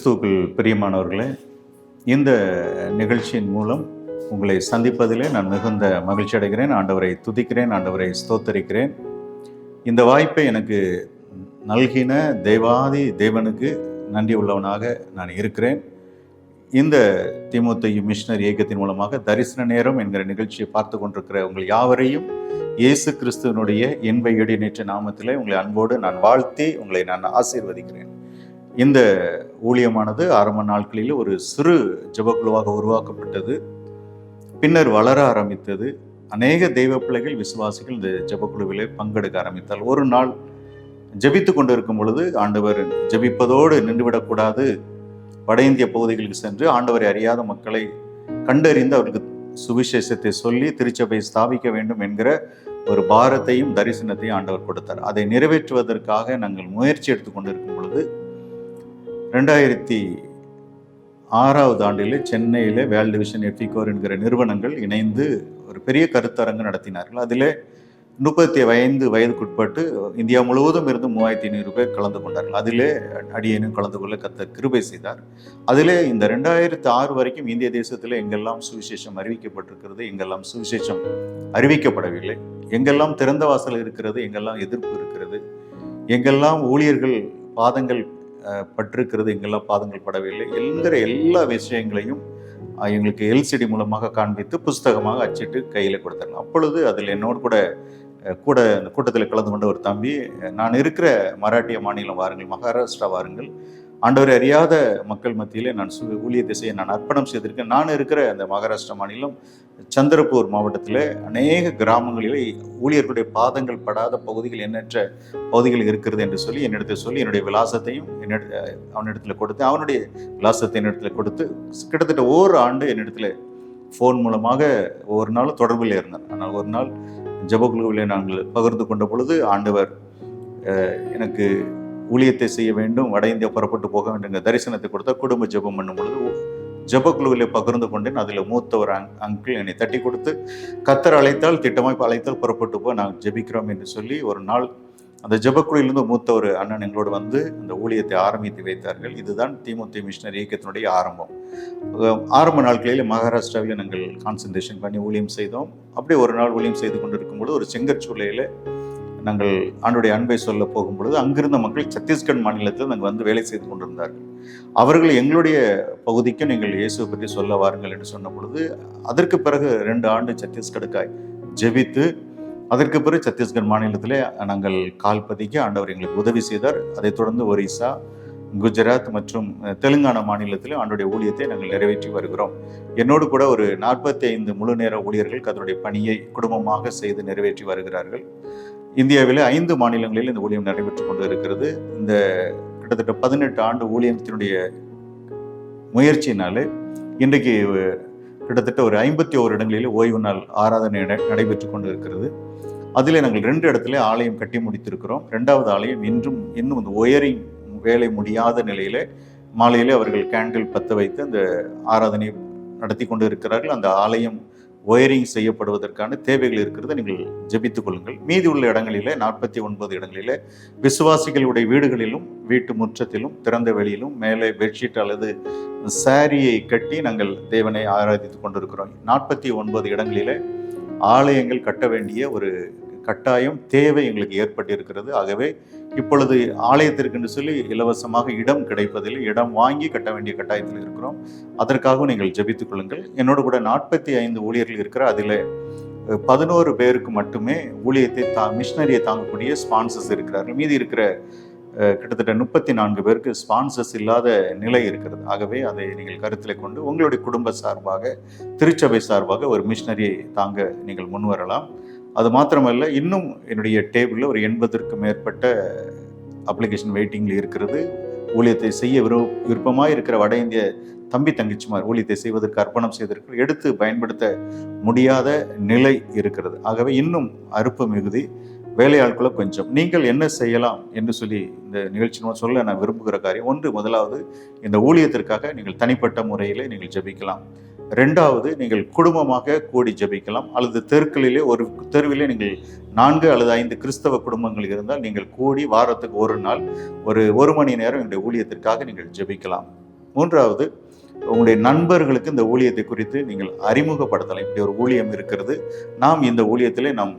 கிறிஸ்துவுக்குள் பிரியமானவர்களே இந்த நிகழ்ச்சியின் மூலம் உங்களை சந்திப்பதிலே நான் மிகுந்த மகிழ்ச்சி அடைகிறேன் ஆண்டவரை துதிக்கிறேன் ஆண்டவரை ஸ்தோத்தரிக்கிறேன். இந்த வாய்ப்பை எனக்கு நல்கின தேவாதி தேவனுக்கு நன்றி உள்ளவனாக நான் இருக்கிறேன். இந்த திமுத்தையும் மிஷினரி இயக்கத்தின் மூலமாக தரிசன நேரம் என்கிற நிகழ்ச்சியை பார்த்து கொண்டிருக்கிற உங்கள் யாவரையும் இயேசு கிறிஸ்துவனுடைய என்பை இடைநேற்ற நாமத்திலே உங்களை அன்போடு நான் வாழ்த்தி உங்களை நான் ஆசீர்வதிக்கிறேன். இந்த ஊழியமானது ஆரம்ப நாட்களில் ஒரு சிறு ஜெபக்குழுவாக உருவாக்கப்பட்டது. பின்னர் வளர ஆரம்பித்தது. அநேக தெய்வ பிள்ளைகள் விசுவாசிகள் இந்த ஜபக்குழுவிலே பங்கெடுக்க ஆரம்பித்தால் ஒரு நாள் ஜபித்து கொண்டிருக்கும் பொழுது ஆண்டவர் ஜெபிப்பதோடு நின்றுவிடக்கூடாது. வட இந்திய பகுதிகளுக்கு சென்று ஆண்டவரை அறியாத மக்களை கண்டறிந்து அவர்களுக்கு சுவிசேஷத்தை சொல்லி திருச்சபை ஸ்தாபிக்க வேண்டும் என்கிற ஒரு பாரத்தையும் தரிசனத்தையும் ஆண்டவர் கொடுத்தார். அதை நிறைவேற்றுவதற்காக நாங்கள் முயற்சி எடுத்துக்கொண்டிருக்கும் பொழுது ரெண்டாயிரத்தி ஆறாவது ஆண்டில் சென்னையில் வேல் டிவிஷன் எஃபிகோர் என்கிற நிறுவனங்கள் இணைந்து ஒரு பெரிய கருத்தரங்கு நடத்தினார்கள். அதில் முப்பத்தி ஐந்து வயதுக்குட்பட்டு இந்தியா முழுவதும் இருந்து மூவாயிரத்தி ஐநூறு பேர் கலந்து கொண்டார்கள். அதிலே அடியேனும் கலந்து கொள்ள கத்த கிருபை செய்தார். அதிலே இந்த ரெண்டாயிரத்து ஆறு வரைக்கும் இந்திய தேசத்தில் எங்கெல்லாம் சுவிசேஷம் அறிவிக்கப்பட்டிருக்கிறது எங்கெல்லாம் சுவிசேஷம் அறிவிக்கப்படவில்லை எங்கெல்லாம் திறந்த வாசல் இருக்கிறது எங்கெல்லாம் எதிர்ப்பு இருக்கிறது எங்கெல்லாம் ஊழியர்கள் பாதங்கள் பட்டிருக்கிறது. எங்கெல்லாம் பாதங்கள் படவில்லை. என்கிற எல்லா விஷயங்களையும் எங்களுக்கு எல்சிடி மூலமாக காண்பித்து புஸ்தகமாக அச்சிட்டு கையில் கொடுத்தாங்க அப்பொழுது அதில் என்னோடு கூட கூட அந்த கூட்டத்தில் கலந்து கொண்ட ஒரு தம்பி நான் இருக்கிற மராட்டிய மாநிலம் வாருங்கள் மகாராஷ்டிரா வாருங்கள் ஆண்டவரை அறியாத மக்கள் மத்தியிலே நான் சு ஊழிய திசையை நான் அர்ப்பணம் செய்திருக்கேன். நான் இருக்கிற அந்த மகாராஷ்டிரா மாநிலம் சந்திரப்பூர் மாவட்டத்தில் அநேக கிராமங்களிலே ஊழியர்களுடைய பாதங்கள் படாத பகுதிகள் எண்ணற்ற பகுதிகள் இருக்கிறது என்று சொல்லி என்னிடத்தில் சொல்லி என்னுடைய விலாசத்தையும் என்னிட அவனிடத்தில் கொடுத்து அவனுடைய விலாசத்தை என்னிடத்தில் கொடுத்து கிட்டத்தட்ட ஓர் ஆண்டு என்னிடத்தில் ஃபோன் மூலமாக ஒவ்வொரு நாளும் தொடர்பில் இருந்தேன். ஆனால் ஒரு நாள் ஜெபக்குழுவிலே நாங்கள் பகிர்ந்து கொண்ட பொழுது ஆண்டவர் எனக்கு ஊழியத்தை செய்ய வேண்டும் வட இந்தியா புறப்பட்டு போக வேண்டும் தரிசனத்தை கொடுத்தா குடும்ப ஜெபம் பண்ணும் பொழுது ஜெபக்குழுவிலே பகிர்ந்து கொண்டேன். அதில் மூத்த ஒரு அங் அங்கிள் என்னை தட்டி கொடுத்து கத்தர் அழைத்தால் திட்டமாய் அழைத்தால் புறப்பட்டு போ நாங்கள் ஜெபிக்கிறோம் என்று சொல்லி ஒரு நாள் அந்த ஜபக்குழுவிலிருந்து மூத்த ஒரு அண்ணன் எங்களோடு வந்து அந்த ஊழியத்தை ஆரம்பித்து வைத்தார்கள். இதுதான் திமுத்தி மிஷினர் இயக்கத்தினுடைய ஆரம்பம். ஆரம்ப நாட்களில் மகாராஷ்டிராவில் நாங்கள் கான்சன்ட்ரேஷன் பண்ணி ஊழியம் செய்தோம். அப்படியே ஒரு நாள் ஊழியம் செய்து கொண்டிருக்கும்போது ஒரு செங்கற்சூளையில் நாங்கள் ஆண்டுடைய அன்பை சொல்ல போகும்பொழுது அங்கிருந்த மக்கள் சத்தீஸ்கர் மாநிலத்தில் நாங்கள் வந்து வேலை செய்து கொண்டிருந்தார்கள். அவர்கள் எங்களுடைய பகுதிக்கும் நீங்கள் இயேசுவை பற்றி சொல்ல வாருங்கள் என்று சொன்ன பொழுது அதற்கு பிறகு ரெண்டு ஆண்டு சத்தீஸ்கடுக்காய் ஜெபித்து அதற்கு பிறகு சத்தீஸ்கர் மாநிலத்திலே நாங்கள் கால் பதிக்க ஆண்டவர் எங்களுக்கு உதவி செய்தார். அதைத் தொடர்ந்து ஒரிசா குஜராத் மற்றும் தெலுங்கானா மாநிலத்திலே ஆண்டுடைய ஊழியத்தை நாங்கள் நிறைவேற்றி வருகிறோம். என்னோடு கூட ஒரு நாற்பத்தி ஐந்து முழு நேர ஊழியர்கள் அதனுடைய பணியை குடும்பமாக செய்து நிறைவேற்றி வருகிறார்கள். இந்தியாவிலே ஐந்து மாநிலங்களில் இந்த ஊழியம் நடைபெற்று கொண்டு இருக்கிறது இந்த கிட்டத்தட்ட பதினெட்டு ஆண்டு ஊழியத்தினுடைய முயற்சியினாலே இன்றைக்கு கிட்டத்தட்ட ஒரு ஐம்பத்தி ஓரு இடங்களில் ஓய்வு நாள் ஆராதனை நடைபெற்று கொண்டு இருக்கிறது அதில் நாங்கள் ரெண்டு இடத்துல ஆலயம் கட்டி முடித்திருக்கிறோம். ரெண்டாவது ஆலயம் இன்றும் இன்னும் இந்த ஒயரிங் வேலை முடியாத நிலையில மாலையிலே அவர்கள் கேண்டில் பற்ற வைத்து அந்த ஆராதனை நடத்தி கொண்டு இருக்கிறார்கள் அந்த ஆலயம் ஒயரிங் செய்யப்படுவதற்கான தேவைகள் இருக்கிறத நீங்கள் ஜெபித்துக் கொள்ளுங்கள். மீதி உள்ள இடங்களிலே நாற்பத்தி ஒன்பது இடங்களிலே விசுவாசிகளுடைய வீடுகளிலும் வீட்டு முற்றத்திலும் திறந்த வெளியிலும் மேலே பெட்ஷீட் அல்லது சாரியை கட்டி நாங்கள் தேவனை ஆராதித்துக் கொண்டிருக்கிறோம். நாற்பத்தி ஒன்பது இடங்களிலே ஆலயங்கள் கட்ட வேண்டிய ஒரு கட்டாயம் தேவை எங்களுக்கு ஏற்பட்டிருக்கிறது. ஆகவே இப்பொழுது ஆலயத்திற்குன்னு சொல்லி இலவசமாக இடம் கிடைப்பதில் இடம் வாங்கி கட்ட வேண்டிய கட்டாயத்தில் இருக்கிறோம். அதற்காகவும் நீங்கள் ஜபித்துக் கொள்ளுங்கள். என்னோடு கூட நாற்பத்தி ஐந்து ஊழியர்கள் இருக்கிற அதில் பதினோரு பேருக்கு மட்டுமே ஊழியத்தை தா மிஷினரியை தாங்கக்கூடிய ஸ்பான்சர்ஸ் இருக்கிறார்கள். மீதி இருக்கிற கிட்டத்தட்ட முப்பத்தி நான்கு பேருக்கு ஸ்பான்சர்ஸ் இல்லாத நிலை இருக்கிறது. ஆகவே அதை நீங்கள் கருத்தில் கொண்டு உங்களுடைய குடும்ப சார்பாக திருச்சபை சார்பாக ஒரு மிஷினரியை தாங்க நீங்கள் முன்வரலாம். அது மாத்திரமல்ல இன்னும் என்னுடைய டேபிளில் ஒரு எண்பதற்கு மேற்பட்ட அப்ளிகேஷன் வெயிட்டிங்கில் இருக்கிறது. ஊழியத்தை செய்ய விரு விருப்பமாக இருக்கிற வட இந்திய தம்பி தங்கச்சிமார் ஊழியத்தை செய்வதற்கு அர்ப்பணம் செய்திருக்கிற எடுத்து பயன்படுத்த முடியாத நிலை இருக்கிறது. ஆகவே இன்னும் அறுப்பு மிகுதி வேலையாட்களை கொஞ்சம். நீங்கள் என்ன செய்யலாம் என்று சொல்லி இந்த நிகழ்ச்சி சொல்ல நான் விரும்புகிற காரியம் ஒன்று முதலாவது இந்த ஊழியத்திற்காக நீங்கள் தனிப்பட்ட முறையில் நீங்கள் ஜெபிக்கலாம். ரெண்டாவது நீங்கள் குடும்பமாக கூடி ஜெபிக்கலாம். அல்லது தெருக்களிலே ஒரு தெருவிலே நீங்கள் நான்கு அல்லது ஐந்து கிறிஸ்தவ குடும்பங்கள் இருந்தால் நீங்கள் கூடி வாரத்துக்கு ஒரு நாள் ஒரு ஒரு மணி நேரம் எங்களுடைய ஊழியத்திற்காக நீங்கள் ஜெபிக்கலாம். மூன்றாவது உங்களுடைய நண்பர்களுக்கு இந்த ஊழியத்தை குறித்து நீங்கள் அறிமுகப்படுத்தலாம். இப்படி ஒரு ஊழியம் இருக்கிறது. நாம் இந்த ஊழியத்திலே நாம்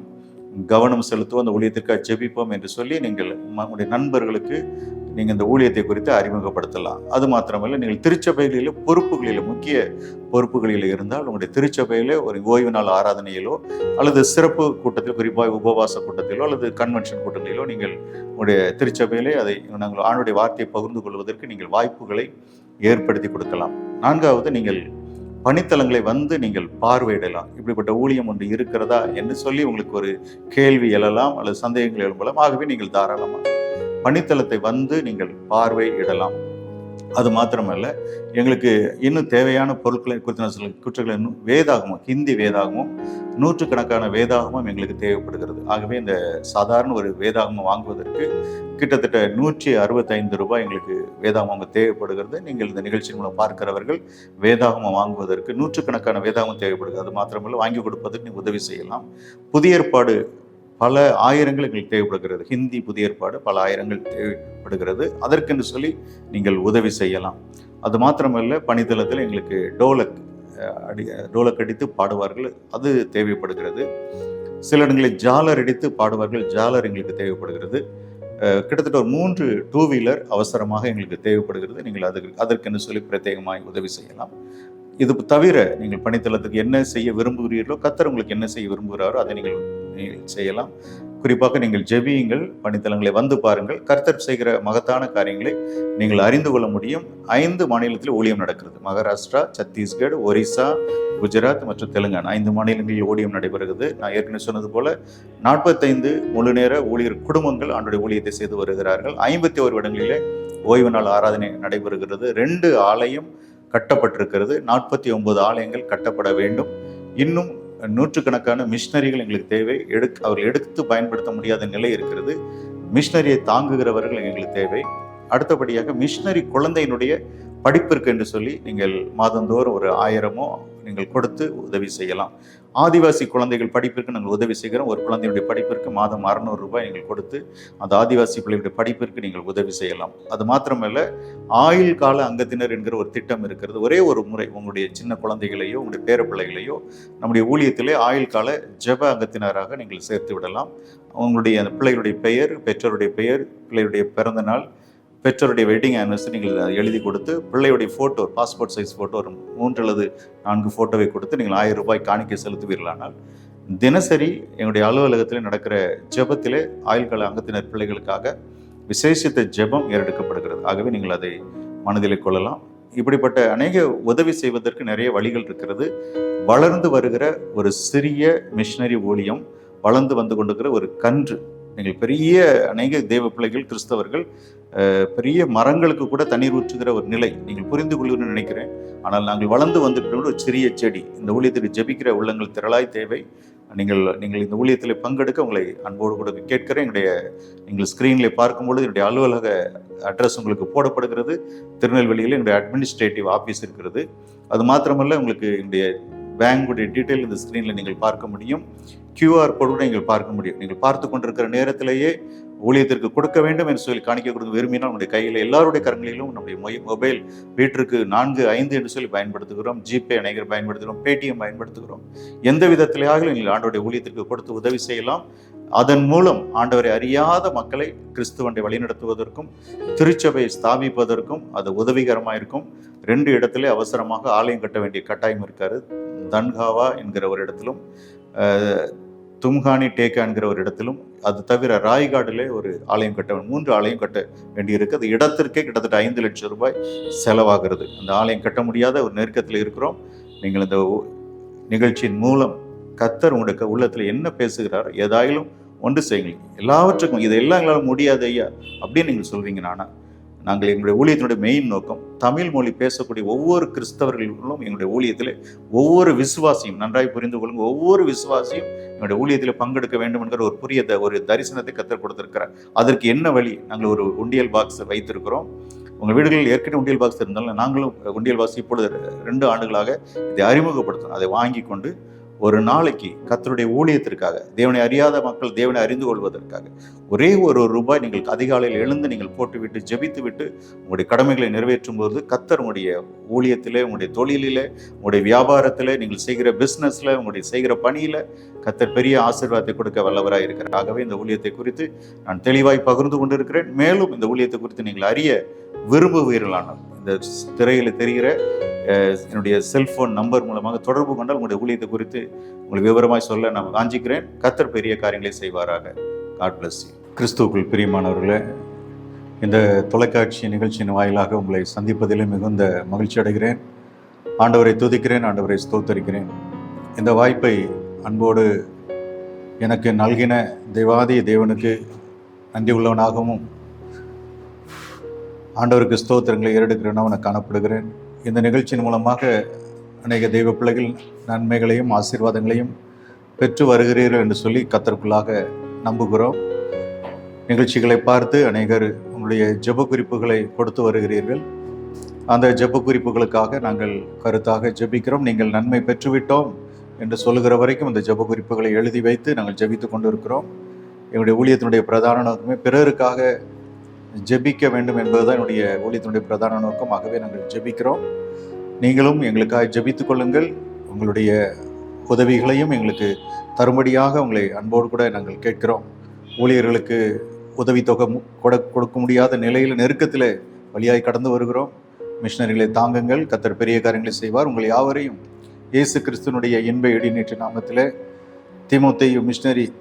கவனம் செலுத்துவோம் அந்த ஊழியத்திற்காக ஜெபிப்போம் என்று சொல்லி நீங்கள் ம- உங்களுடைய நண்பர்களுக்கு நீங்கள் இந்த ஊழியத்தை குறித்து அறிமுகப்படுத்தலாம். அது மாத்திரமல்ல நீங்கள் திருச்சபைகளில் பொறுப்புகளில் முக்கிய பொறுப்புகளில் இருந்தால் உங்களுடைய திருச்சபையில் ஒரு ஓய்வு நாள் ஆராதனையிலோ அல்லது சிறப்பு கூட்டத்தில் குறிப்பாக உபவாச கூட்டத்திலோ அல்லது கன்வென்ஷன் கூட்டங்களிலோ நீங்கள் உங்களுடைய திருச்சபையிலே அதை நாங்கள் ஆணுடைய வார்த்தையை பகிர்ந்து கொள்வதற்கு நீங்கள் வாய்ப்புகளை ஏற்படுத்தி கொடுக்கலாம். நான்காவது நீங்கள் பணித்தலங்களை வந்து நீங்கள் பார்வையிடலாம். இப்படிப்பட்ட ஊழியம் ஒன்று இருக்கிறதா என்று சொல்லி உங்களுக்கு ஒரு கேள்வி எழலாம் அல்லது சந்தேகங்கள் எழும்பலாம். ஆகவே நீங்கள் தாராளமாக பணித்தலத்தை வந்து நீங்கள் பார்வையிடலாம். அது மாத்திரமல்ல எங்களுக்கு இன்னும் தேவையான பொருட்களை குறித்த சில குற்றங்களை இன்னும் வேதாகமும் ஹிந்தி வேதாகமும் நூற்றுக்கணக்கான வேதாகமும் எங்களுக்கு தேவைப்படுகிறது. ஆகவே இந்த சாதாரண ஒரு வேதாகமம் வாங்குவதற்கு கிட்டத்தட்ட நூற்றி அறுபத்தைந்து ரூபாய் எங்களுக்கு வேதாகமம் தேவைப்படுகிறது. நீங்கள் இந்த நிகழ்ச்சி மூலம் பார்க்கிறவர்கள் வேதாகமம் வாங்குவதற்கு நூற்றுக்கணக்கான வேதாகமம் தேவைப்படுகிறது. அது மாத்திரமல்ல வாங்கி கொடுப்பதற்கு நீங்கள் உதவி செய்யலாம். புதிய ஏற்பாடு பல ஆயிரங்கள் எங்களுக்கு தேவைப்படுகிறது. ஹிந்தி புதிய ஏற்பாடு பல ஆயிரங்கள் தேவைப்படுகிறது. அதற்கென்று சொல்லி நீங்கள் உதவி செய்யலாம். அது மாத்திரமல்ல பணித்தளத்தில் எங்களுக்கு டோலக் அடி டோலக் அடித்து பாடுவார்கள். அது தேவைப்படுகிறது. சில இடங்களில் ஜாலர் அடித்து பாடுவார்கள். ஜாலர் எங்களுக்கு தேவைப்படுகிறது. கிட்டத்தட்ட ஒரு மூன்று டூ வீலர் அவசரமாக எங்களுக்கு தேவைப்படுகிறது. நீங்கள் அதுக்கு அதற்கென்று சொல்லி பிரத்யேகமாய் உதவி செய்யலாம். இது தவிர நீங்கள் பணித்தளத்துக்கு என்ன செய்ய விரும்புகிறீர்களோ கத்தர் உங்களுக்கு என்ன செய்ய விரும்புகிறாரோ அதை நீங்கள் நீங்கள் செய்யலாம். குறிப்பாக நீங்கள் ஜெபியுங்கள் பணித்தளங்களை வந்து பாருங்கள். கர்த்தர் செய்கிற மகத்தான காரியங்களை நீங்கள் அறிந்து கொள்ள முடியும். ஐந்து மாநிலத்தில் ஊழியம் நடக்கிறது. மகாராஷ்டிரா சத்தீஸ்கர் ஒரிசா குஜராத் மற்றும் தெலுங்கானா. ஐந்து மாநிலங்களில் ஊழியம் நடைபெறுகிறது. நான் ஏற்கனவே சொன்னது போல நாற்பத்தைந்து முழு நேர ஊழியர் குடும்பங்கள் ஆண்டுடைய ஊழியத்தை செய்து வருகிறார்கள். ஐம்பத்தி ஒரு இடங்களிலே ஓய்வு நாள் ஆராதனை நடைபெறுகிறது. ரெண்டு ஆலயம் கட்டப்பட்டிருக்கிறது. நாற்பத்தி ஒன்பது ஆலயங்கள் கட்டப்பட வேண்டும். இன்னும் நூற்றுக்கணக்கான மிஷினரிகள் எங்களுக்கு தேவை. எடுக் அவர்கள் எடுத்து பயன்படுத்த முடியாத நிலை இருக்கிறது. மிஷினரியை தாங்குகிறவர்கள் எங்களுக்கு தேவை. அடுத்தபடியாக மிஷினரி குழந்தையினுடைய படிப்பிற்கு என்று சொல்லி நீங்கள் மாதந்தோறும் ஒரு ஆயிரமோ நீங்கள் கொடுத்து உதவி செய்யலாம். ஆதிவாசி குழந்தைகள் படிப்பிற்கு நாங்கள் உதவி செய்கிறோம். ஒரு குழந்தையுடைய படிப்பிற்கு மாதம் அறநூறு ரூபாய் நீங்கள் கொடுத்து அந்த ஆதிவாசி பிள்ளைகளுடைய படிப்பிற்கு நீங்கள் உதவி செய்யலாம். அது மாத்திரமல்ல ஆயுள் கால அங்கத்தினர் என்கிற ஒரு திட்டம் இருக்கிறது. ஒரே ஒரு முறை உங்களுடைய சின்ன குழந்தைகளையோ உங்களுடைய பேர பிள்ளைகளையோ நம்முடைய ஊழியத்திலே ஆயுள் கால ஜெப அங்கத்தினராக நீங்கள் சேர்த்து விடலாம். உங்களுடைய அந்த பிள்ளைகளுடைய பெயர் பெற்றோருடைய பெயர் பிள்ளையுடைய பிறந்த நாள் பெற்றோருடைய வெட்டிங் ஆனிவர்சரி நீங்கள் எழுதி கொடுத்து பிள்ளையுடைய ஃபோட்டோ பாஸ்போர்ட் சைஸ் ஃபோட்டோ ஒரு மூன்று அல்லது நான்கு ஃபோட்டோவை கொடுத்து நீங்கள் ஆயிரம் ரூபாய் காணிக்கை செலுத்துவீர்களானால் தினசரி எங்களுடைய அலுவலகத்தில் நடக்கிற ஜெபத்திலே ஆயுள்கால அங்கத்தினர் பிள்ளைகளுக்காக விசேஷித்த ஜெபம் ஏறெடுக்கப்படுகிறது. ஆகவே நீங்கள் அதை மனதில் கொள்ளலாம். இப்படிப்பட்ட அநேக உதவி செய்வதற்கு நிறைய வழிகள் இருக்கிறது. வளர்ந்து வருகிற ஒரு சிறிய மிஷினரி ஊழியம் வளர்ந்து வந்து கொண்டிருக்கிற ஒரு கன்று நீங்கள் பெரிய அநேக தேவ பிள்ளைகள் கிறிஸ்தவர்கள் பெரிய மரங்களுக்கு கூட தண்ணீர் ஊற்றுகிற ஒரு நிலை நீங்கள் புரிந்து கொள்ளுன்னு நினைக்கிறேன். ஆனால் நாங்கள் வளர்ந்து வந்துட்டு ஒரு சிறிய செடி இந்த ஊழியத்திற்கு ஜெபிக்கிற உள்ளங்கள் திரளாய் தேவை. நீங்கள் நீங்கள் இந்த ஊழியத்தில் பங்கெடுக்க உங்களை அன்போடு கூட கேட்கிறேன். என்னுடைய நீங்கள் ஸ்க்ரீனில் பார்க்கும்பொழுது என்னுடைய அலுவலக அட்ரஸ் உங்களுக்கு போடப்படுகிறது. திருநெல்வேலியில் என்னுடைய அட்மினிஸ்ட்ரேட்டிவ் ஆஃபீஸ் இருக்கிறது. அது மாத்திரமல்ல உங்களுக்கு என்னுடைய பேங்குடைய டீட்டெயில் இந்த ஸ்க்ரீனில் நீங்கள் பார்க்க முடியும். கியூஆர் கோடு நீங்கள் பார்க்க முடியும். நீங்கள் பார்த்து கொண்டிருக்கிற நேரத்திலேயே ஊழியத்திற்கு கொடுக்க வேண்டும் என்று சொல்லி காணிக்க கொடுக்க விரும்பினால் நம்முடைய கையில் எல்லாருடைய கரங்களிலும் நம்முடைய மொபைல் வீட்டிற்கு நான்கு ஐந்து என்று சொல்லி பயன்படுத்துகிறோம். ஜிபே அனைகர் பயன்படுத்துகிறோம். பேடிஎம் பயன்படுத்துகிறோம். எந்த விதத்திலேயாக நீங்கள் ஆண்டவருடைய ஊழியத்திற்கு கொடுத்து உதவி செய்யலாம். அதன் மூலம் ஆண்டவரை அறியாத மக்களை கிறிஸ்துவண்டை வழிநடத்துவதற்கும் திருச்சபையை ஸ்தாபிப்பதற்கும் அது உதவிகரமாக இருக்கும் ரெண்டு இடத்துல அவசரமாக ஆலயம் கட்ட வேண்டிய கட்டாயம் இருக்காரு தன்காவா என்கிற ஒரு இடத்திலும் தும்ஹானி டேக்கான்கிற ஒரு இடத்திலும் அது தவிர ராய்காடிலே ஒரு ஆலயம் கட்ட மூன்று ஆலயம் கட்ட வேண்டியிருக்கு. அது இடத்திற்கே கிட்டத்தட்ட ஐந்து லட்சம் ரூபாய் செலவாகிறது. அந்த ஆலயம் கட்ட முடியாத ஒரு நெருக்கத்தில் இருக்கிறோம். நீங்கள் இந்த நிகழ்ச்சியின் மூலம் கத்தர் உங்களுக்கு உள்ளத்தில் என்ன பேசுகிறார் ஏதாயிலும் ஒன்று செய்யுங்கள். எல்லாவற்றுக்கும் இதெல்லாம் எங்களால் முடியாது ஐயா அப்படின்னு நீங்கள் சொல்வீங்க நானா நாங்கள் எங்களுடைய ஊழியத்தினுடைய மெயின் நோக்கம் தமிழ் மொழி பேசக்கூடிய ஒவ்வொரு கிறிஸ்தவர்களும் எங்களுடைய ஊழியத்தில் ஒவ்வொரு விசுவாசியும் நன்றாய் புரிந்து கொள்ளுங்க ஒவ்வொரு விசுவாசியும் எங்களுடைய ஊழியத்தில் பங்கெடுக்க வேண்டும் என்கிற ஒரு புரிய த- ஒரு தரிசனத்தை கத்தர் கொடுத்திருக்கிறார். அதற்கு என்ன வழி? நாங்கள் ஒரு உண்டியல் பாக்ஸ் வைத்திருக்கிறோம். உங்கள் வீடுகளில் ஏற்கனவே உண்டியல் பாக்ஸ் இருந்தாலும் நாங்களும் உண்டியல் பாக்ஸ் இப்பொழுது ரெண்டு ஆண்டுகளாக இதை அறிமுகப்படுத்தணும். அதை வாங்கி கொண்டு ஒரு நாளைக்கு கத்தருடைய ஊழியத்திற்காக தேவனை அறியாத மக்கள் தேவனை அறிந்து கொள்வதற்காக ஒரே ஒரு ரூபாய் நீங்கள் அதிகாலையில் எழுந்து நீங்கள் போட்டுவிட்டு ஜெபித்து விட்டு உங்களுடைய கடமைகளை நிறைவேற்றும் போது கத்தர் உங்களுடைய ஊழியத்திலே உங்களுடைய தொழிலிலே உங்களுடைய வியாபாரத்தில் நீங்கள் செய்கிற பிஸ்னஸில் உங்களுடைய செய்கிற பணியில் கத்தர் பெரிய ஆசீர்வாதத்தை கொடுக்க வல்லவராக இருக்கிறார். ஆகவே இந்த ஊழியத்தை குறித்து நான் தெளிவாய் பகிர்ந்து கொண்டிருக்கிறேன். மேலும் இந்த ஊழியத்தை குறித்து நீங்கள் அறிய விரும்புவீர்களானால் இந்த திரையில் தெரிகிற என்னுடைய செல்போன் நம்பர் மூலமாக தொடர்பு கொண்டால் உங்களுடைய ஊழியத்தை குறித்து உங்களுக்கு விவரமாய் சொல்ல நான் காஞ்சிக்கிறேன் கத்தர் பெரிய காரியங்களை செய்வாராக. காட் பிளஸ் கிறிஸ்துவுக்குள் பிரியமானவர்களே இந்த தொலைக்காட்சி நிகழ்ச்சியின் வாயிலாக உங்களை சந்திப்பதிலே மிகுந்த மகிழ்ச்சி அடைகிறேன். ஆண்டவரை துதிக்கிறேன் ஆண்டவரை ஸ்தோத்தரிக்கிறேன். இந்த வாய்ப்பை அன்போடு எனக்கு நல்கின தெய்வாதி தேவனுக்கு நன்றி உள்ளவனாகவும் ஆண்டவருக்கு ஸ்தோத்திரங்களை ஏறெடுக்கிறேன் காணப்படுகிறேன். இந்த நிகழ்ச்சியின் மூலமாக அநேக தெய்வ பிள்ளைகள் நன்மைகளையும் ஆசீர்வாதங்களையும் பெற்று வருகிறீர்கள் என்று சொல்லி கத்தருக்குள்ளாக நம்புகிறோம். நிகழ்ச்சிகளை பார்த்து அநேகர் உங்களுடைய ஜெப குறிப்புகளை கொடுத்து வருகிறீர்கள். அந்த ஜெப குறிப்புகளுக்காக நாங்கள் கருத்தாக ஜெபிக்கிறோம். நீங்கள் நன்மை பெற்றுவிட்டோம் என்று சொல்லுகிற வரைக்கும் அந்த ஜெப குறிப்புகளை எழுதி வைத்து நாங்கள் ஜெபித்து கொண்டு இருக்கிறோம் எங்களுடைய ஊழியத்தினுடைய பிரதான நோக்கமே பிறருக்காக ஜெபிக்க வேண்டும் என்பதுதான் என்னுடைய ஊழியத்தினுடைய பிரதான நோக்கம். ஆகவே நாங்கள் ஜெபிக்கிறோம். நீங்களும் எங்களுக்காக ஜெபித்துக் கொள்ளுங்கள். உங்களுடைய உதவிகளையும் எங்களுக்கு தரும்படியாக உங்களை அன்போடு கூட நாங்கள் கேட்கிறோம். ஊழியர்களுக்கு உதவித்தொகை கொட- கொடுக்க முடியாத நிலையில் நெருக்கத்தில் வழியாய் கடந்து வருகிறோம். மிஷினரிகளை தாங்குங்கள். கத்தர் பெரிய காரியங்களை செய்வார். உங்கள் யாவரையும் இயேசு கிறிஸ்துனுடைய இன்ப இடிநீற்று நாமத்திலே திமுத்தையும் மிஷினரி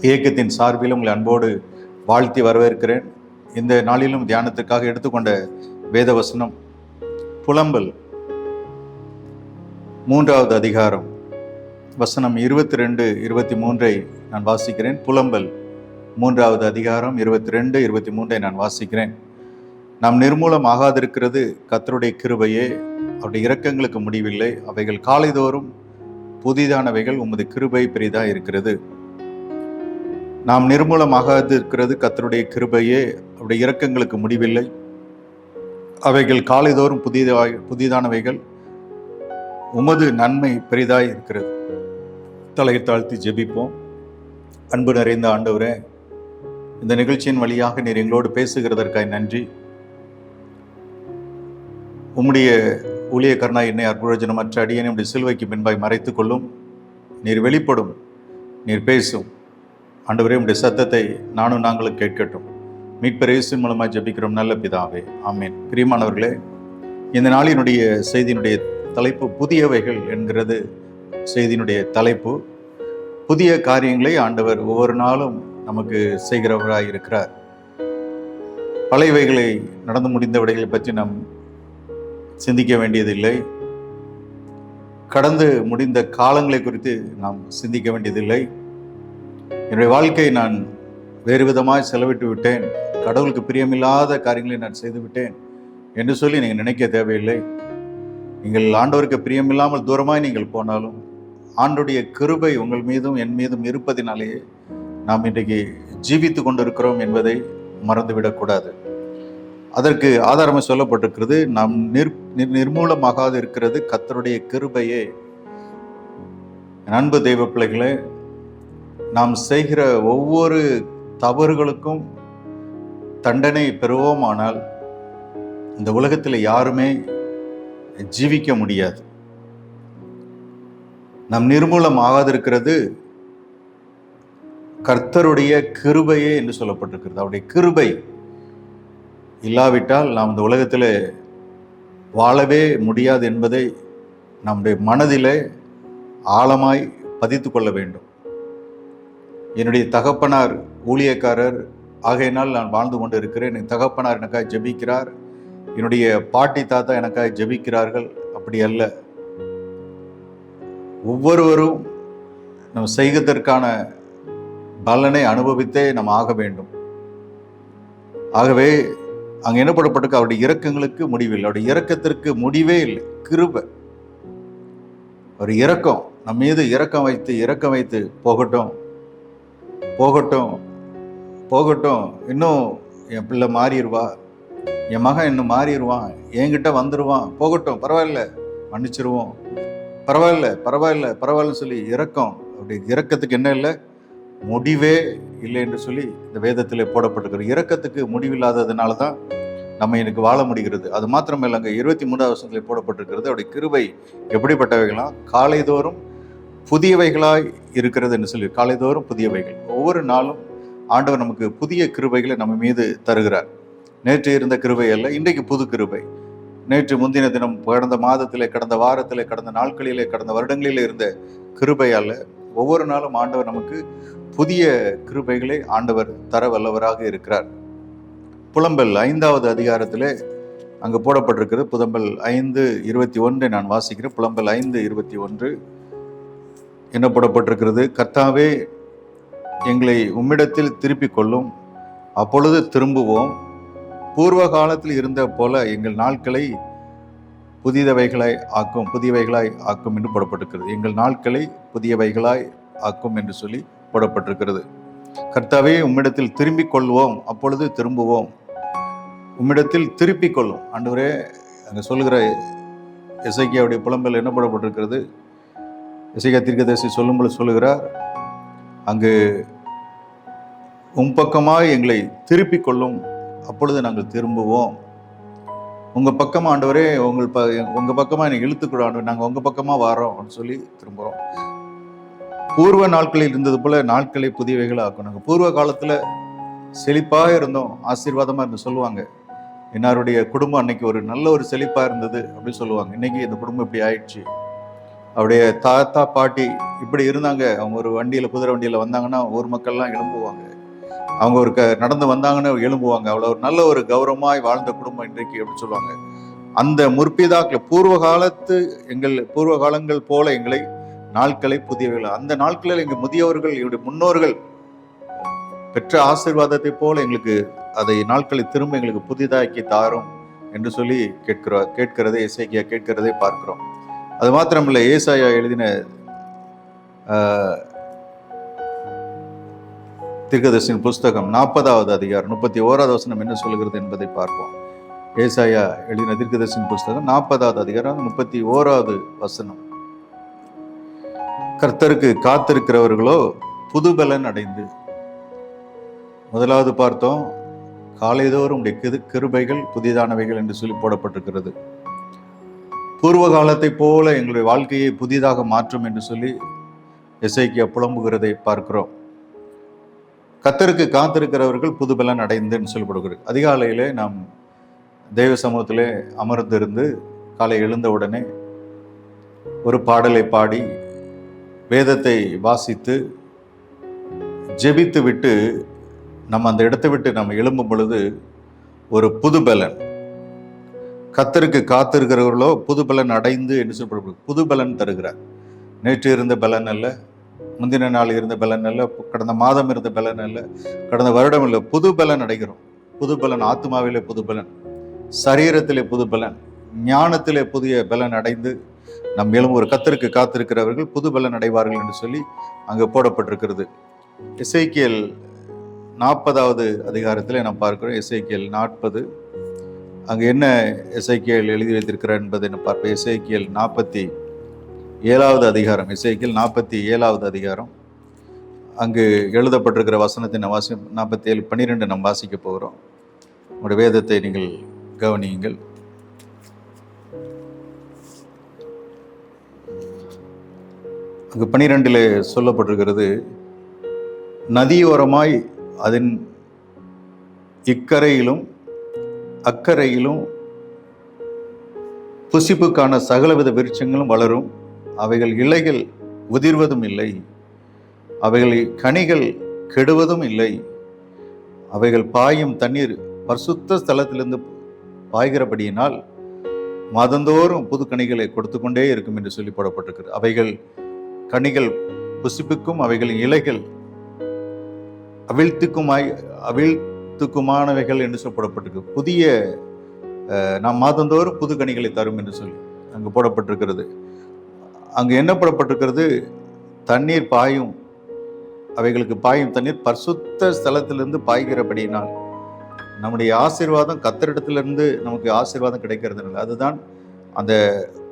இயக்கத்தின் சார்பில் உங்களை அன்போடு வாழ்த்தி வரவேற்கிறேன். இந்த நாளிலும் தியானத்துக்காக எடுத்துக்கொண்ட வேத வசனம் புலம்பல் மூன்றாவது அதிகாரம் வசனம் இருபத்தி ரெண்டு இருபத்தி மூன்றை நான் வாசிக்கிறேன். புலம்பல் மூன்றாவது அதிகாரம் இருபத்தி ரெண்டு இருபத்தி மூன்றை நான் வாசிக்கிறேன். நாம் நிர்மூலம் ஆகாதிருக்கிறது கத்தருடைய கிருபையே. அவருடைய இரக்கங்களுக்கு முடிவில்லை. அவைகள் காலைதோறும் புதிதானவைகள். உமது கிருபை பெரிதாக இருக்கிறது. நாம் நிர்மூலமாகாது இருக்கிறது கத்தருடைய கிருபையே. அவருடைய இரக்கங்களுக்கு முடிவில்லை. அவைகள் காலைதோறும் புதிதாய் புதிதானவைகள். உமது நன்மை பெரிதாய் இருக்கிறது. தலையை தாழ்த்தி ஜெபிப்போம். அன்பு நிறைந்த ஆண்டவரே இந்த நிகழ்ச்சியின் வழியாக நீர் எங்களோடு பேசுகிறதற்காய் நன்றி. உம்முடைய ஊழியக்கர்ணா என்னை அற்புரோஜனமற்ற அடியனை உடைய சிலுவைக்கு பின்பாய் மறைத்துக் கொள்ளும் நீர் வெளிப்படும். நீர் பேசும். ஆண்டவரே உடைய சத்தத்தை நானும் நாங்களும் கேட்கட்டும். மீட்பர் இயேசுவின் மூலமாக ஜெபிக்கிறோம். நல்ல பிதாவே ஆமீன். பிரியமானவர்களே இந்த நாளினுடைய செய்தியினுடைய தலைப்பு புதியவைகள் என்கிறது செய்தியினுடைய தலைப்பு. புதிய காரியங்களை ஆண்டவர் ஒவ்வொரு நாளும் நமக்கு செய்கிறவராக இருக்கிறார். பழையவைகளை நடந்து முடிந்தவடைகளை பற்றி நாம் சிந்திக்க வேண்டியதில்லை. கடந்து முடிந்த காலங்களை குறித்து நாம் சிந்திக்க வேண்டியதில்லை. என்னுடைய வாழ்க்கையை நான் வேறு விதமாக செலவிட்டு விட்டேன். கடவுளுக்கு பிரியமில்லாத காரியங்களை நான் செய்து விட்டேன் என்று சொல்லி நீங்கள் நினைக்க தேவையில்லை. நீங்கள் ஆண்டவருக்கு பிரியமில்லாமல் தூரமாய் நீங்கள் போனாலும் ஆண்டுடைய கிருபை உங்கள் மீதும் என் மீதும் இருப்பதினாலேயே நாம் இன்றைக்கு ஜீவித்து கொண்டிருக்கிறோம் என்பதை மறந்துவிடக்கூடாது. அதற்கு ஆதாரமாக சொல்லப்பட்டிருக்கிறது நாம் நிர் நிர்- நிர்மூலமாகாது இருக்கிறது கத்தருடைய கிருபையே. நண்பு அன்பு தெய்வ பிள்ளைகளே நாம் செய்கிற ஒவ்வொரு தவறுகளுக்கும் தண்டனை பெறுவோமானால் இந்த உலகத்தில் யாருமே ஜீவிக்க முடியாது. நம் நிர்மூலம் ஆகாதிருக்கிறது கர்த்தருடைய கிருபையே என்று சொல்லப்பட்டிருக்கிறது. அவருடைய கிருபை இல்லாவிட்டால் நாம் இந்த உலகத்தில் வாழவே முடியாது என்பதை நம்முடைய மனதிலே ஆழமாய் பதித்து கொள்ள வேண்டும். என்னுடைய தகப்பனார் ஊழியக்காரர் ஆகையினால் நான் வாழ்ந்து கொண்டு இருக்கிறேன் என் தகப்பனார் எனக்காக ஜெபிக்கிறார். என்னுடைய பாட்டி தாத்தா எனக்காக ஜெபிக்கிறார்கள். அப்படி அல்ல. ஒவ்வொருவரும் நம் செய்வதற்கான பலனை அனுபவித்தே நாம் ஆக வேண்டும். ஆகவே அங்கே என்ன போடப்பட்டிருக்கு அவருடைய இறக்கங்களுக்கு முடிவில்லை. அவருடைய இறக்கத்திற்கு முடிவே இல்லை. கிருபை. ஒரு இறக்கம் நம்ம மீது இறக்கம் வைத்து இறக்கம் வைத்து போகட்டும். போகட்டும் போகட்டும் இன்னும் என் பிள்ளை மாறிடுவா. என் மகன் இன்னும் மாறிடுவான் என்கிட்ட வந்துடுவான் போகட்டும் பரவாயில்ல மன்னிச்சிருவோம். பரவாயில்ல பரவாயில்ல பரவாயில்லன்னு சொல்லி இறக்கம் அப்படி இறக்கத்துக்கு என்ன இல்லை? முடிவே இல்லை என்று சொல்லி இந்த வேதத்தில் போடப்பட்டிருக்கிறது இறக்கத்துக்கு முடிவில்லாததுனால தான் நம்ம எனக்கு வாழ முடிகிறது. அது மாத்திரம் இல்லைங்க இருபத்தி மூணாவது வருஷத்துல போடப்பட்டிருக்கிறது. அவருடைய கிருவை எப்படிப்பட்டவைகளாம் காலைதோறும் புதியவைகளாய் இருக்கிறது என்று சொல்லி காலைதோறும் புதியவைகள். ஒவ்வொரு நாளும் ஆண்டவர் நமக்கு புதிய கிருபைகளை நம்ம மீது தருகிறார். நேற்று இருந்த கிருபை அல்ல இன்றைக்கு புது கிருபை. நேற்று முந்தின தினம் கடந்த மாதத்திலே கடந்த வாரத்திலே கடந்த நாட்களிலே கடந்த வருடங்களிலே இருந்த கிருபை அல்ல. ஒவ்வொரு நாளும் ஆண்டவர் நமக்கு புதிய கிருபைகளை ஆண்டவர் தர வல்லவராக இருக்கிறார். புலம்பல் ஐந்தாவது அதிகாரத்திலே அங்கு போடப்பட்டிருக்கிறது. புலம்பல் ஐந்து இருபத்தி ஒன்றை நான் வாசிக்கிறேன். புலம்பல் ஐந்து இருபத்தி ஒன்று என்ன போடப்பட்டிருக்கிறது கர்த்தாவே எங்களை உம்மிடத்தில் திருப்பிக் கொள்ளும். அப்பொழுது திரும்புவோம். பூர்வ காலத்தில் இருந்த போல எங்கள் நாட்களை புதியவைகளாய் ஆக்கும் புதியவைகளாய் ஆக்கும் என்று போடப்பட்டிருக்கிறது. எங்கள் நாட்களை புதியவைகளாய் ஆக்கும் என்று சொல்லி போடப்பட்டிருக்கிறது. கர்த்தாவே உம்மிடத்தில் திரும்பிக் கொள்வோம். அப்பொழுது திரும்புவோம். உம்மிடத்தில் திருப்பிக் கொள்ளும். ஆண்டவரே அங்கே சொல்கிற இசைக்கியாவுடைய புலம்பல் என்ன போடப்பட்டிருக்கிறது இசைக்கியா தீர்க்கதரிசி சொல்லும்போது சொல்லுகிறார் அங்கு உன் பக்கமாக எங்களை திருப்பிக் கொள்ளும். அப்பொழுது நாங்கள் திரும்புவோம். உங்கள் பக்கமாக ஆண்டவரே உங்கள் ப உங்கள் பக்கமாக என்னை இழுத்துக்கூட ஆண்டவர் நாங்கள் உங்கள் பக்கமாக வரோம். அப்படின்னு சொல்லி திரும்புகிறோம் பூர்வ நாட்களில் இருந்தது போல நாட்களை புதியவைகளாக ஆக்கும் நாங்கள் பூர்வ காலத்தில் செழிப்பாக இருந்தோம். ஆசீர்வாதமாக இருந்து சொல்லுவாங்க. என்னாருடைய குடும்பம் அன்னைக்கு ஒரு நல்ல ஒரு செழிப்பாக இருந்தது அப்படின்னு சொல்லுவாங்க. இன்னைக்கு இந்த குடும்பம் இப்படி ஆயிடுச்சு. அவருடைய தாத்தா பாட்டி இப்படி இருந்தாங்க. அவங்க ஒரு வண்டியில் குதிரை வண்டியில் வந்தாங்கன்னா ஊர் மக்கள்லாம் எழும்புவாங்க. அவங்க ஒரு க நடந்து வந்தாங்கன்னு எழும்புவாங்க. அவ்வளோ ஒரு நல்ல ஒரு கௌரவமாய் வாழ்ந்த குடும்பம் இன்றைக்கு அப்படின்னு சொல்லுவாங்க. அந்த முற்பிதாக்கள் பூர்வ காலத்து எங்கள் பூர்வ காலங்கள் போல எங்களை நாட்களை புதியவர்கள் அந்த நாட்களில் எங்கள் முதியவர்கள் எங்களுடைய முன்னோர்கள் பெற்ற ஆசீர்வாதத்தை போல எங்களுக்கு அதை நாட்களை திரும்ப எங்களுக்கு புதிதாக்கி தாரும் என்று சொல்லி கேட்கிறோம் கேட்கிறதை இசைக்கியா கேட்கிறதை பார்க்கிறோம். அது மாத்திரமில்லை ஏசாயா எழுதின திருக்கதர்சின் புஸ்தகம் நாற்பதாவது அதிகாரம் முப்பத்தி ஓராவது வசனம் என்ன சொல்கிறது என்பதை பார்ப்போம். ஏசாயா எழுதின திருக்கதர்சின் புஸ்தகம் நாற்பதாவது அதிகாரம் முப்பத்தி ஓராவது வசனம். கர்த்தருக்கு காத்திருக்கிறவர்களோ புதுபலன் அடைந்து. முதலாவது பார்த்தோம் காலைதோறும் உடைய கிருபைகள் புதிதானவைகள் என்று சொல்லி போடப்பட்டிருக்கிறது. பூர்வ காலத்தைப் போல எங்களுடைய வாழ்க்கையை புதிதாக மாற்றும் என்று சொல்லி இசைக்கிய புலம்புகிறதை பார்க்கிறோம். கத்தருக்கு காத்திருக்கிறவர்கள் புதுபலன் அடைந்துன்னு சொல்லப்படுகிறது. அதிகாலையிலே நாம் தெய்வ சமூகத்திலே அமர்ந்திருந்து காலை எழுந்த உடனே ஒரு பாடலை பாடி வேதத்தை வாசித்து ஜெபித்து விட்டு நம்ம அந்த இடத்தை விட்டு நம்ம எழும்பும் பொழுது ஒரு புதுபெலன் கத்தருக்கு காத்திருக்கிறவர்களோ புதுபலன் அடைந்து என்று சொல்லப்படுவது புது பலன் தருகிறார். நேற்று இருந்த பலன் அல்ல முந்தின நாள் இருந்த பலன் அல்ல கடந்த மாதம் இருந்த பலன் அல்ல கடந்த வருடம் இல்லை புது பலன் அடைகிறோம். புது பலன் ஆத்மாவிலே புது பலன் சரீரத்திலே புது பலன் ஞானத்திலே புதிய பலன் அடைந்து நம் மேலும் ஒரு கத்தருக்கு காத்திருக்கிறவர்கள் புது பலன் அடைவார்கள் என்று சொல்லி அங்கு போடப்பட்டிருக்கிறது. இசைக்கியல் நாற்பதாவது அதிகாரத்தில் நாம் பார்க்கிறோம். இசைக்கியல் நாற்பது அங்கு என்ன இசைக்கியல் எழுதி வைத்திருக்கிறார் என்பதை நான் பார்ப்பேன். இசைக்கியல் நாற்பத்தி ஏழாவது அதிகாரம். இசைக்கியல் நாற்பத்தி ஏழாவது அதிகாரம். அங்கு எழுதப்பட்டிருக்கிற வசனத்தை நான் வாசி நாற்பத்தி ஏழு பன்னிரெண்டு நாம் வாசிக்க போகிறோம். உங்களுடைய வேதத்தை நீங்கள் கவனியுங்கள். அங்கு பனிரெண்டில் சொல்லப்பட்டிருக்கிறது நதியோரமாய் அதன் இக்கரையிலும் அக்கரையிலும் புசிப்புக்கான சகலவித விருட்சங்களும் வளரும். அவைகள் இலைகள் உதிர்வதும் இல்லை. அவைகள் கனிகள் கெடுவதும் இல்லை. அவைகள் பாயும் தண்ணீர் பரிசுத்த ஸ்தலத்திலிருந்து பாய்கிறபடியினால் மாதந்தோறும் புது கனிகளை கொடுத்து கொண்டே இருக்கும் என்று சொல்லி போடப்பட்டிருக்கிறது. அவைகள் கனிகள் புசிப்புக்கும் அவைகளின் இலைகள் அவிழ்த்துக்குமாய் அவிழ்த்துக்குமானவைகள் என்று சொல்லப்படப்பட்டிருக்கு. புதிய நாம் மாதந்தோறும் புது கனிகளை தரும் என்று சொல்லி அங்கு போடப்பட்டிருக்கிறது. அங்கு என்ன போடப்பட்டிருக்கிறது? தண்ணீர் பாயும் அவைகளுக்கு பாயும் தண்ணீர் பரிசுத்த ஸ்தலத்திலிருந்து பாய்கிறபடியினால் நம்முடைய ஆசீர்வாதம் கத்தரிடத்திலிருந்து நமக்கு ஆசீர்வாதம் கிடைக்கிறதுனால அதுதான் அந்த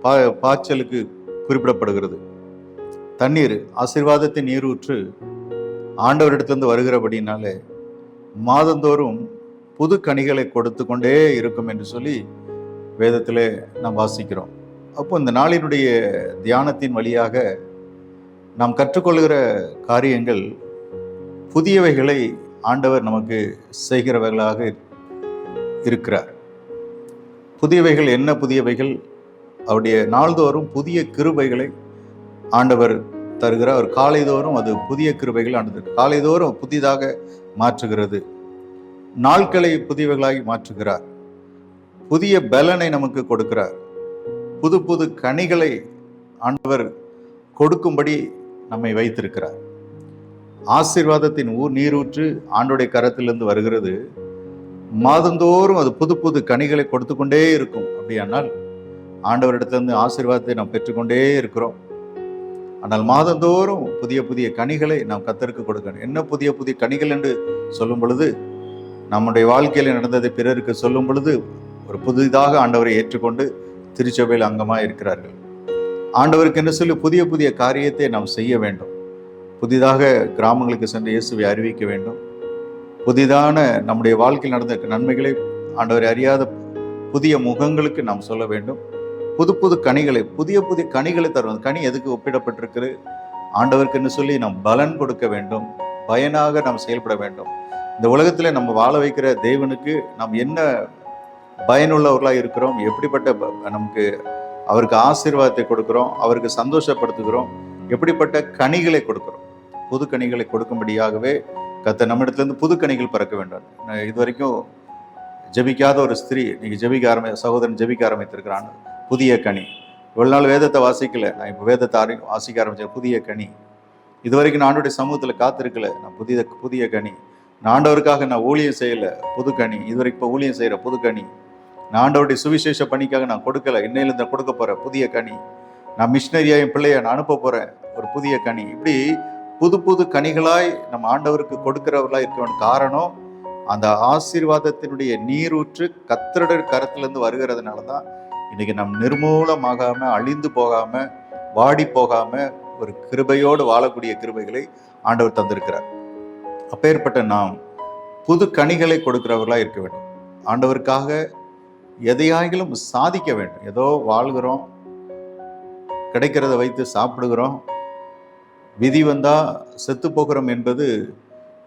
பா பாய்ச்சலுக்கு குறிப்பிடப்படுகிறது. தண்ணீர் ஆசீர்வாதத்தை நீரூற்று ஆண்டவரிடத்திலிருந்து வருகிறபடினாலே மாதந்தோறும் புது கனிகளை கொடுத்து கொண்டே இருக்கும் என்று சொல்லி வேதத்தில் நாம் வாசிக்கிறோம். அப்போ இந்த நாளினுடைய தியானத்தின் வழியாக நாம் கற்றுக்கொள்கிற காரியங்கள் புதியவைகளை ஆண்டவர் நமக்கு செய்கிறவர்களாக இருக்கிறார். புதியவைகள் என்ன புதியவைகள்? அவருடைய நாள்தோறும் புதிய கிருபைகளை ஆண்டவர் தருகிறார். அவர் காலைதோறும் அது புதிய கிருபைகள் ஆண்டது காலைதோறும் புதிதாக மாற்றுகிறது. நாட்களை புதியவர்களாகி மாற்றுகிறார். புதிய பலனை நமக்கு கொடுக்கிறார். புது புது கனிகளை ஆண்டவர் கொடுக்கும்படி நம்மை வைத்திருக்கிறார். ஆசீர்வாதத்தின் ஊர் நீரூற்று ஆண்டுடைய கரத்திலிருந்து வருகிறது. மாதந்தோறும் அது புது புது கனிகளை கொடுத்து கொண்டே இருக்கும். அப்படியானால் ஆண்டவரிடத்திலிருந்து ஆசீர்வாதத்தை நாம் பெற்றுக்கொண்டே இருக்கிறோம். ஆனால் மாதந்தோறும் புதிய புதிய கனிகளை நாம் கத்தருக்கு கொடுக்கணும். என்ன புதிய புதிய கனிகள் என்று சொல்லும் பொழுது நம்முடைய வாழ்க்கையில் நடந்ததை பிறருக்கு சொல்லும் பொழுது ஒரு புதிதாக ஆண்டவரை ஏற்றுக்கொண்டு திருச்சபையில் அங்கமாக இருக்கிறார்கள். ஆண்டவருக்கு என்ன சொல்லி புதிய புதிய காரியத்தை நாம் செய்ய வேண்டும். புதிதாக கிராமங்களுக்கு சென்று இயேசுவை அறிவிக்க வேண்டும். புதிதான நம்முடைய வாழ்க்கையில் நடந்த நன்மைகளை ஆண்டவரை அறியாத புதிய முகங்களுக்கு நாம் சொல்ல வேண்டும். புது புது கனிகளை புதிய புதிய கனிகளை தருவது. கனி எதுக்கு ஒப்பிடப்பட்டிருக்கிறது? ஆண்டவருக்குன்னு சொல்லி நாம் பலன் கொடுக்க வேண்டும். பயனாக நாம் செயல்பட வேண்டும். இந்த உலகத்தில் நம்ம வாழ வைக்கிற தேவனுக்கு நாம் என்ன பயனுள்ளவர்களாக இருக்கிறோம்? எப்படிப்பட்ட ப- நமக்கு அவருக்கு ஆசீர்வாதத்தை கொடுக்குறோம்? அவருக்கு சந்தோஷப்படுத்துகிறோம்? எப்படிப்பட்ட கனிகளை கொடுக்குறோம்? புது கனிகளை கொடுக்கும்படியாகவே கத்த நம்மிடத்துலேருந்து புது கனிகள் பிறக்க வேண்டும். இது வரைக்கும் ஜெபிக்காத ஒரு ஸ்திரீ நீங்கள் ஜெபிக்க ஆரம்பி சகோதரன் ஜெபிக்க ஆரம்பித்திருக்கிறான். புதிய கனி. இவ்வளவு நாள் வேதத்தை வாசிக்கல. நான் இப்போ வேதத்தை ஆரம்பி வாசிக்க ஆரம்பித்தேன் புதிய கனி. இது வரைக்கும் நான் ஆண்டோடைய சமூகத்தில் காத்திருக்கல. நான் புதிய புதிய கனி. நான் ஆண்டவருக்காக நான் ஊழியம் செய்யலை. புது கனி. இது வரைக்கும் இப்போ ஊழியம் செய்கிற புது கனி. நான் ஆண்டவருடைய சுவிசேஷ பணிக்காக நான் கொடுக்கல. இன்னையிலிருந்து கொடுக்க போகிறேன் புதிய கனி. நான் மிஷினரியாக என் பிள்ளைய நான் அனுப்ப போகிறேன் ஒரு புதிய கனி. இப்படி புது புது கனிகளாய் நம்ம ஆண்டவருக்கு கொடுக்கிறவர்களாய் இருக்கவன் காரணம் அந்த ஆசீர்வாதத்தினுடைய நீரூற்று கத்தருடைய கரத்திலிருந்து வருகிறதுனால தான் இன்றைக்கி நம் நிர்மூலமாகாமல் அழிந்து போகாமல் வாடி போகாமல் ஒரு கிருபையோடு வாழக்கூடிய கிருபைகளை ஆண்டவர் தந்திருக்கிறார். அப்பேற்பட்ட நாம் புது கனிகளை கொடுக்கிறவர்களாக இருக்க வேண்டும். ஆண்டவருக்காக எதையாகிலும் சாதிக்க வேண்டும். ஏதோ வாழ்கிறோம் கிடைக்கிறத வைத்து சாப்பிடுகிறோம் விதி வந்தால் செத்து போகிறோம் என்பது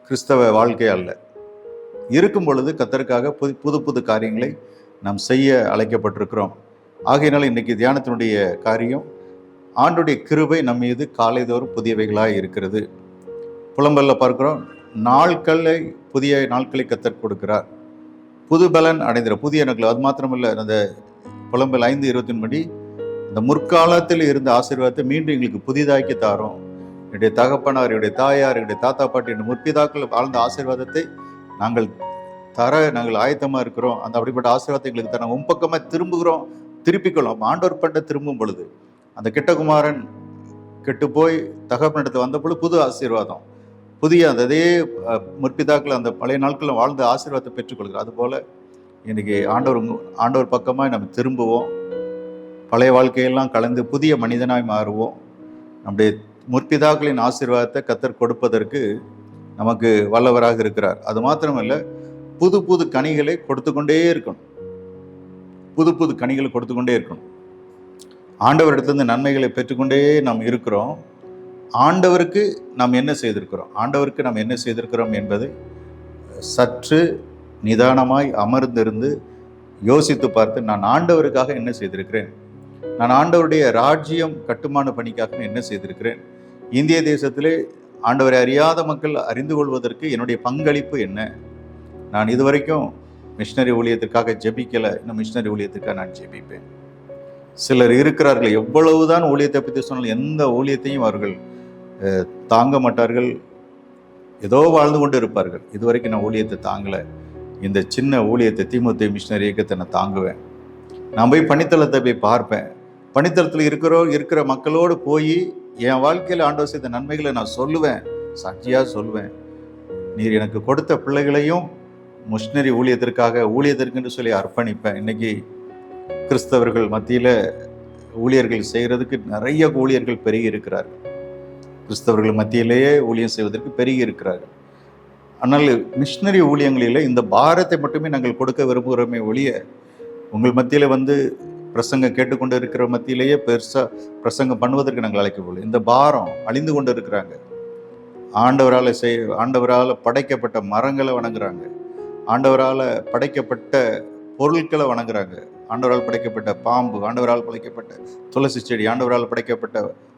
கிறிஸ்தவ வாழ்க்கை அல்ல. இருக்கும் பொழுது கத்தருக்காக புது புது புது காரியங்களை நாம் செய்ய அழைக்கப்பட்டிருக்கிறோம். ஆகையினால் இன்னைக்கு தியானத்தினுடைய காரியம் ஆண்டுடைய கிருபை நம் மீது காலைதோறும் புதியவைகளாக இருக்கிறது. புலம்பல்ல பார்க்குறோம் நாட்களை புதிய நாட்களை கத்தர் கொடுக்கிறார். புது பலன் அடைந்திர புதிய நாட்கள் அது மாத்திரமில்லை அந்த புலம்பல் ஐந்து இருபத்தி படி இந்த முற்காலத்தில் இருந்த ஆசீர்வாதத்தை மீண்டும் எங்களுக்கு புதிதாக்கி தாரோம். என்னுடைய தகப்பனார் என்னுடைய தாயார் என்னுடைய தாத்தா பாட்டி என்னுடைய முற்பிதாக்கள் வாழ்ந்த ஆசீர்வாதத்தை நாங்கள் தர நாங்கள் ஆயத்தமாக இருக்கிறோம். அந்த அப்படிப்பட்ட ஆசீர்வாதத்தை எங்களுக்கு தர உன் பக்கமாக திரும்புகிறோம். திருப்பிக்கொள்ளும். ஆண்டோர் பண்ட திரும்பும் பொழுது அந்த கிட்டகுமாரன் கெட்டு போய் தகப்பனிடத்து வந்த பொழுது புது ஆசீர்வாதம். புதிய அந்த அதே முற்பிதாக்கள் அந்த பழைய நாட்களில் வாழ்ந்த ஆசீர்வாதத்தை பெற்றுக்கொள்கிறார். அதுபோல் இன்றைக்கி ஆண்டவர் ஆண்டவர் பக்கமாக நம்ம திரும்புவோம். பழைய வாழ்க்கையெல்லாம் கலந்து புதிய மனிதனாய் மாறுவோம். நம்முடைய முற்பிதாக்களின் ஆசீர்வாதத்தை கத்தர் கொடுப்பதற்கு நமக்கு வல்லவராக இருக்கிறார். அது மாத்திரமல்ல புது புது கனிகளை கொடுத்து கொண்டே இருக்கணும். புது புது கனிகளை கொடுத்து கொண்டே இருக்கணும் ஆண்டவரிடத்திலிருந்து நன்மைகளை பெற்றுக்கொண்டே நாம் இருக்கிறோம். ஆண்டவருக்கு நாம் என்ன செய்திருக்கிறோம்? ஆண்டவருக்கு நாம் என்ன செய்திருக்கிறோம் என்பதை சற்று நிதானமாய் அமர்ந்திருந்து யோசித்து பார்த்து நான் ஆண்டவருக்காக என்ன செய்திருக்கிறேன்? நான் ஆண்டவருடைய ராஜ்யம் கட்டுமான பணிக்காக நான் என்ன செய்திருக்கிறேன்? இந்திய தேசத்திலே ஆண்டவரை அறியாத மக்கள் அறிந்து கொள்வதற்கு என்னுடைய பங்களிப்பு என்ன? நான் இதுவரைக்கும் மிஷினரி ஊழியத்திற்காக ஜெபிக்கலை இன்னும் மிஷினரி ஊழியத்திற்காக நான் ஜெபிப்பேன். சிலர் இருக்கிறார்கள் எவ்வளவுதான் ஊழியத்தை பற்றி சொன்னாலும் எந்த ஊழியத்தையும் அவர்கள் தாங்க மாட்டார்கள். ஏதோ வாழ்ந்து கொண்டு இருப்பார்கள். இதுவரைக்கும் நான் ஊழியத்தை தாங்கலை. இந்த சின்ன ஊழியத்தை திமுக மிஷினரி இயக்கத்தை நான் தாங்குவேன். நான் போய் பணித்தளத்தை போய் பார்ப்பேன். பணித்தளத்தில் இருக்கிறோ இருக்கிற மக்களோடு போய் என் வாழ்க்கையில் ஆண்டவர் செய்த நன்மைகளை நான் சொல்லுவேன். சாட்சியாக சொல்லுவேன். நீர் எனக்கு கொடுத்த பிள்ளைகளையும் மிஷினரி ஊழியத்திற்காக ஊழியத்திற்குன்னு சொல்லி அர்ப்பணிப்பேன். இன்னைக்கு கிறிஸ்தவர்கள் மத்தியில் ஊழியர்கள் செய்கிறதுக்கு நிறைய ஊழியர்கள் பெருகி இருக்கிறார்கள். கிறிஸ்தவர்கள் மத்தியிலேயே ஊழியம் செய்வதற்கு பெருகி இருக்கிறார்கள். ஆனால் மிஷினரி ஊழியங்களில் இந்த பாரத்தை மட்டுமே நாங்கள் கொடுக்க விரும்புகிறோமே ஒழிய உங்கள் மத்தியில் வந்து பிரசங்கம் கேட்டுக்கொண்டு இருக்கிற மத்தியிலேயே பெருசாக பிரசங்கம் பண்ணுவதற்கு நாங்கள் அழைக்கவில்லை. இந்த பாரம் அழிந்து கொண்டு இருக்கிறாங்க ஆண்டவரால் செய் ஆண்டவரால் படைக்கப்பட்ட மரங்களை வணங்குறாங்க. ஆண்டவரால் படைக்கப்பட்ட பொருட்களை வணங்குறாங்க. ஆண்டவரால் படைக்கப்பட்ட பாம்பு ஆண்டவரால் படைக்கப்பட்ட துளசி செடி ஆண்டவரால் படைக்கப்பட்ட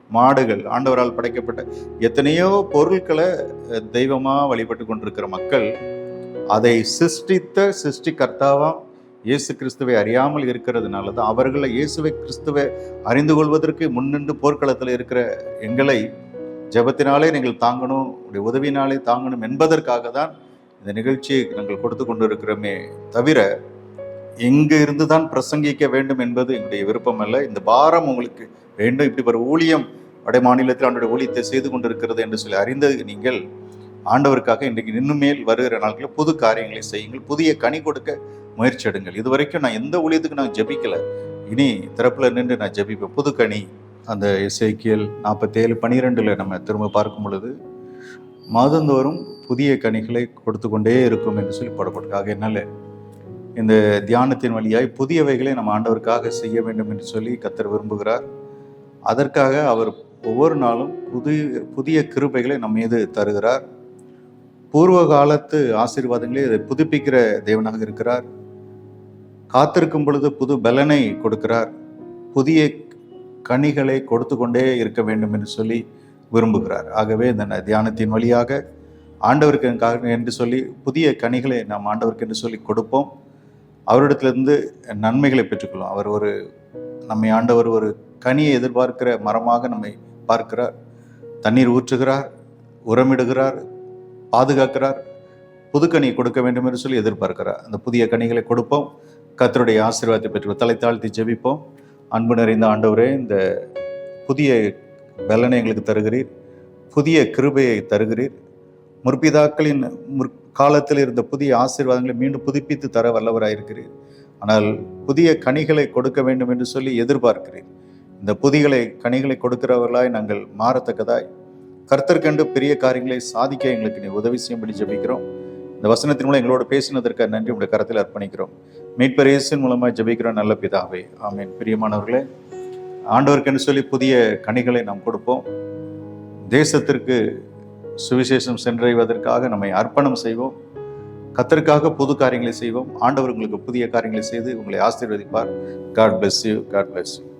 மாடுகள் ஆண்டவரால் படைக்கப்பட்ட எத்தனையோ பொருட்களை தெய்வமாக வழிபட்டு கொண்டிருக்கிற மக்கள் அதை சிருஷ்டித்த கர்த்தாவாம் இயேசு கிறிஸ்துவை அறியாமல் இருக்கிறதுனால தான் அவர்களை இயேசுவை கிறிஸ்துவை அறிந்து கொள்வதற்கு முன்னின்று போர்க்களத்தில் இருக்கிற எங்களை ஜெபத்தினாலே நீங்கள் தாங்கணும் உடைய உதவினாலே தாங்கணும் என்பதற்காக தான் இந்த நிகழ்ச்சியை நாங்கள் கொடுத்து கொண்டிருக்கிறோமே தவிர இங்கே இருந்து தான் பிரசங்கிக்க வேண்டும் என்பது எங்களுடைய விருப்பம் அல்ல. இந்த பாரம் உங்களுக்கு வேண்டும். இப்படி ஒரு ஊழியம் வட மாநிலத்தில் ஆண்டுடைய ஊழியத்தை செய்து கொண்டிருக்கிறது என்று சொல்லி அறிந்தது நீங்கள் ஆண்டவருக்காக இன்றைக்கு இன்னுமேல் வருகிற நாட்களில் புது காரியங்களை செய்யுங்கள் புதிய கனி கொடுக்க முயற்சி எடுங்கள். இது வரைக்கும் நான் எந்த ஊழியத்துக்கு நான் ஜபிக்கலை. இனி திறப்பில் நின்று நான் ஜெபிப்பேன். புது கனி அந்த இசைக்கியல் நாற்பத்தேழு பனிரெண்டில் நம்ம திரும்ப பார்க்கும் பொழுது மாதந்தோறும் புதிய கனிகளை கொடுத்து கொண்டே இருக்கும் என்று சொல்லி போடப்பட்டிருக்காங்க என்னால் இந்த தியானத்தின் வழியாய் புதியவைகளை நம்ம ஆண்டவருக்காக செய்ய வேண்டும் என்று சொல்லி கத்தர் விரும்புகிறார். அதற்காக அவர் ஒவ்வொரு நாளும் புதிய புதிய கிருபைகளை நம் மீது தருகிறார். பூர்வ காலத்து ஆசீர்வாதங்களை அதை புதுப்பிக்கிற தேவனாக இருக்கிறார். காத்திருக்கும் பொழுது புது பலனை கொடுக்கிறார். புதிய கனிகளை கொடுத்து கொண்டே இருக்க வேண்டும் என்று சொல்லி விரும்புகிறார். ஆகவே இந்த தியானத்தின் வழியாக ஆண்டவருக்கு என்று சொல்லி புதிய கனிகளை நாம் ஆண்டவருக்கு என்று சொல்லி கொடுப்போம். அவரிடத்திலிருந்து நன்மைகளை பெற்றுக்கொள்ளும். அவர் ஒரு நம்மை ஆண்டவர் ஒரு கனியை எதிர்பார்க்கிற மரமாக நம்மை பார்க்கிறார். தண்ணீர் ஊற்றுகிறார் உரமிடுகிறார் பாதுகாக்கிறார் புது கனி கொடுக்க வேண்டும் என்று சொல்லி எதிர்பார்க்கிறார். அந்த புதிய கனிகளை கொடுப்போம். கத்தருடைய ஆசீர்வாதத்தை பெற்று தலை தாழ்த்தி ஜெபிப்போம். அன்பு நிறைந்த ஆண்டவரே இந்த புதிய பலனை எங்களுக்கு தருகிறீர். புதிய கிருபையை தருகிறீர். முற்பிதாக்களின் முற்காலத்தில் இருந்த புதிய ஆசீர்வாதங்களை மீண்டும் புதுப்பித்து தர வல்லவராயிருக்கிறீர். ஆனால் புதிய கனிகளை கொடுக்க வேண்டும் என்று சொல்லி எதிர்பார்க்கிறேன் இந்த புதிகளை கனிகளை கொடுக்கிறவர்களாய் நாங்கள் மாறத்தக்கதாய் கர்த்தர்கண்டு பெரிய காரியங்களை சாதிக்க எங்களுக்கு நீ உதவி செய்யும்படி ஜபிக்கிறோம். இந்த வசனத்தின் மூலம் எங்களோட பேசினதற்கு நன்றி உடைய கரத்தில் அர்ப்பணிக்கிறோம். மீட்பர் மூலமாக ஜெபிக்கிறோம் நல்ல பிதாவே. ஆமீன். பிரியமானவர்களே ஆண்டவருக்கென்று சொல்லி புதிய கனிகளை நாம் கொடுப்போம். தேசத்திற்கு சுவிசேஷம் சென்றடைவதற்காக நம்மை அர்ப்பணம் செய்வோம். கத்தருக்காக புது காரியங்களை செய்வோம். ஆண்டவர் உங்களுக்கு புதிய காரியங்களை செய்து உங்களை ஆசீர்வதிப்பார். God bless you God bless you